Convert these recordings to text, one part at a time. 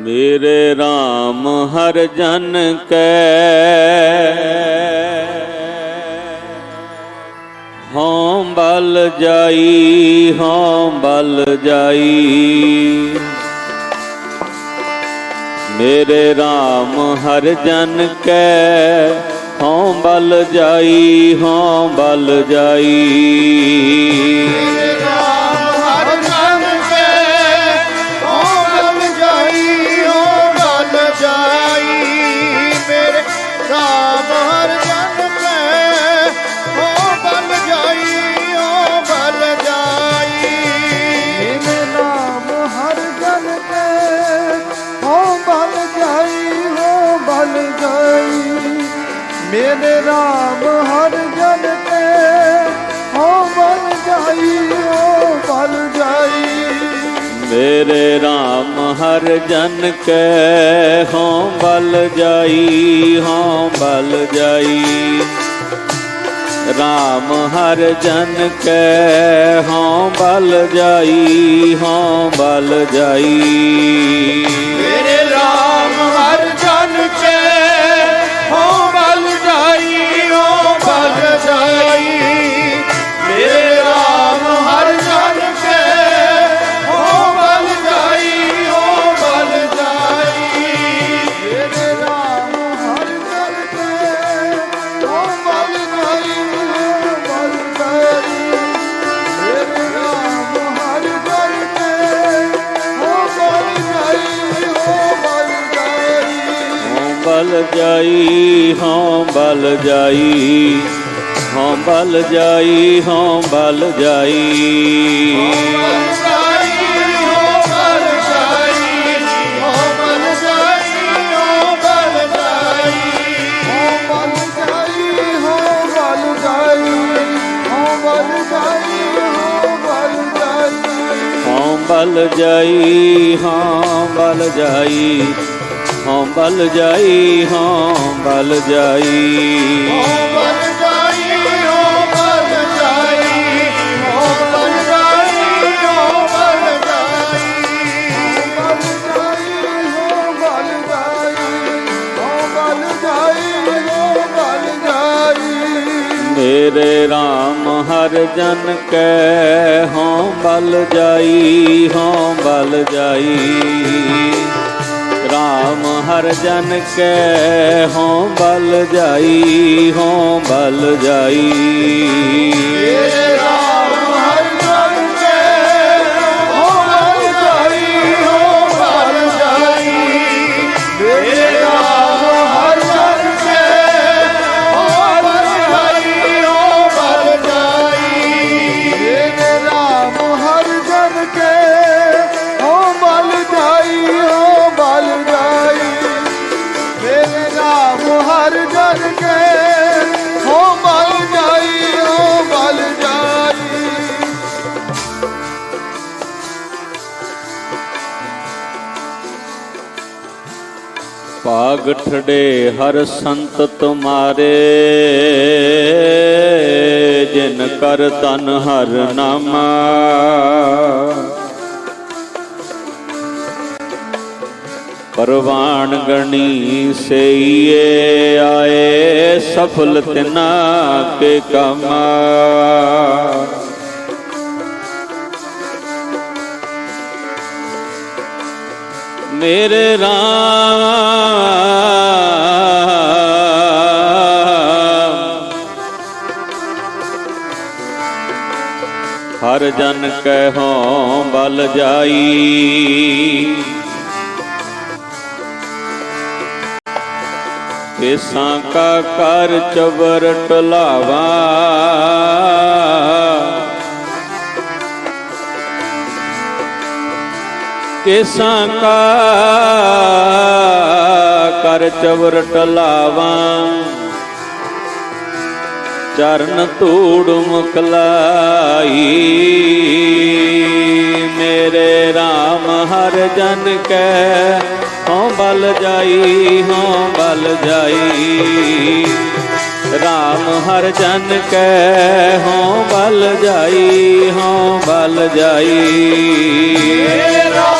ਮੇਰੇ RAM ਹਰ ਜਨ ਕੈ। ਹਉ ਬਲ ਜਾਈ, ਹਉ ਬਲ ਜਾਈ। ਮੇਰੇ RAM ਹਰ ਜਨ ਕੈ। ਹਉ ਬਲ ਜਾਈ, ਹਉ ਬਲ ਜਾਈ। ਰਾਮ ਹਰ ਜਨ ਕੇ ਓ ਬਲ ਜਾਈ ਓ ਬਲ ਜਾਈ। ਮੇਰੇ ਨਾਮ ਹਰ ਜਨ ਕੇ ਹੋ ਬਲ ਜਾਈ ਹੋ ਬਲ ਜਾਈ। ਮੇਰੇ ਨਾਮ ਹਰ ਜਨ ਕੇ ਹੋ ਬਲ ਜਾਈ। ਮੇਰੇ RAM ਹਰ ਜਨ ਕੈ, ਹਉ ਬਲ ਜਾਈ, ਹਉ ਬਲ ਜਾਈ। RAM ਹਰ ਜਨ ਕੈ, ਹਉ ਬਲ ਜਾਈ, ਹਉ ਬਲ ਜਾਈ। ਮੇਰੇ ਜਾਈ ਹਉ ਬਲ ਜਾਈ ਹਉ ਬਲ ਜਾਈ ਹਉ ਬਲ ਜਾਈ ਹਉ ਬਲ ਜਾਈ ਹੋ ਬਲ ਜਾਈ ਹੋ ਬਲ ਜਾਈ, ਹੋ ਬਲ ਜਾਈ। ਹੋ ਬਲ ਜਾਈ ਹੋ ਬਲ ਜਾਈ ਹੋ ਬਲ ਹਉ ਬਲ ਜਾਈ ਹਉ ਬਲ ਜਾਈ ਹਉ ਬਲ ਜਾਈ ਹਉ ਬਲ ਜਾਈ ਮੇਰੇ RAM ਹਰ ਜਨ ਕੈ ਹਉ ਬਲ ਜਾਈ ਹਉ ਬਲ ਜਾਈ। RAM ਹਰ ਜਨ ਕੈ ਹਉ ਬਲ ਜਾਈ ਹਉ ਬਲ ਜਾਈ। ਹਰ ਕੇ ਹੋ ਬਲ ਜਾਈ, ਹੋ ਬਲ ਜਾਈ। ਭਾਗ ਠੜੇ ਹਰ ਸੰਤ ਤੁਮਾਰੇ। ਜਿਨ ਕਰ ਤਨ ਹਰ ਨਾਮਾ। ਪਰਵਾਨ ਗਣੀ ਸਈਏ, ਆਏ ਸਫਲ ਤਿਨਾ ਕੇ ਕਮਾ। ਮੇਰੇ RAM ਹਰ ਜਨ ਕਹਿਓ ਬਲ ਜਾਈ। ਕੇਸਾਂ ਕਾ ਕਰ ਚਵਰ ਟਲਾਵਾ ਕੇਸਾਂ ਕਾ ਕਰ ਚਵਰ ਟਲਾਵਾਂ ਚਰਨ ਧੂੜ ਮੁਕਲਾਈ। ਮੇਰੇ RAM ਹਰ ਜਨ ਕੈ, ਹਉ ਬਲ ਜਾਈ, ਹਉ ਬਲ ਜਾਈ। RAM ਹਰ ਜਨ ਕੈ, ਹਉ ਬਲ ਜਾਈ, ਹਉ ਬਲ ਜਾਈ। ਰਾਮ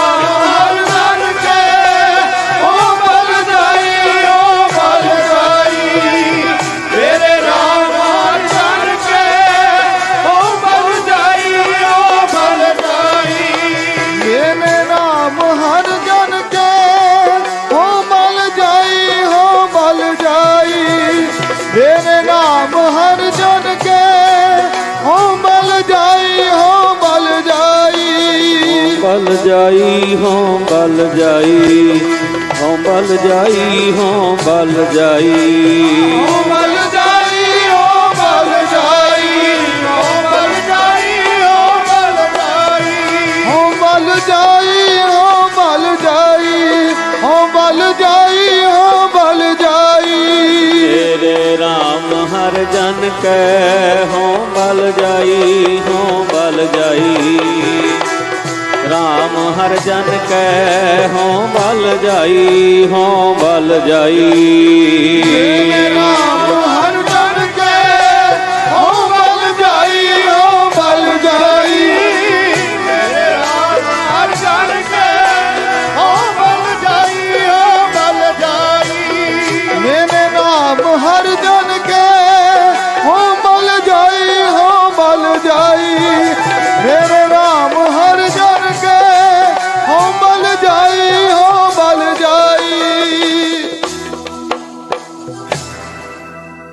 ਬਲ ਜਾਈ ਹੋਂ ਬਲ ਜਾਈ ਹੋਂ ਬਲ ਜਾਈ ਹੋਂ ਬਲ ਜਾਈ ਓ ਬਲ ਜਾਈ ਓ ਬਲ ਜਾਈ ਓ ਬਲ ਜਾਈ ਓ ਬਲ ਜਾਈ ਓ ਬਲ ਜਾਈ ਓ ਬਲ ਜਾਈ ਓ ਬਲ ਜਾਈ ਓ ਬਲ ਜਾਈ RAM ਹਰ ਜਨ ਕੈ ਹੋਂ ਬਲ ਜਾਈ ਹੋਂ ਬਲ ਜਾਈ। RAM ਹਰ ਜਨ ਕੈ ਹੋਂ ਬਲ ਬਲ ਜਾਈ। ਮੇਰੇ RAM ਹਰ ਜਨ ਬਲ ਜਾਈ ਮੇਰੇ RAM ਹਰ ਜਨ ਕੈ ਹੋਂ ਬਲ जा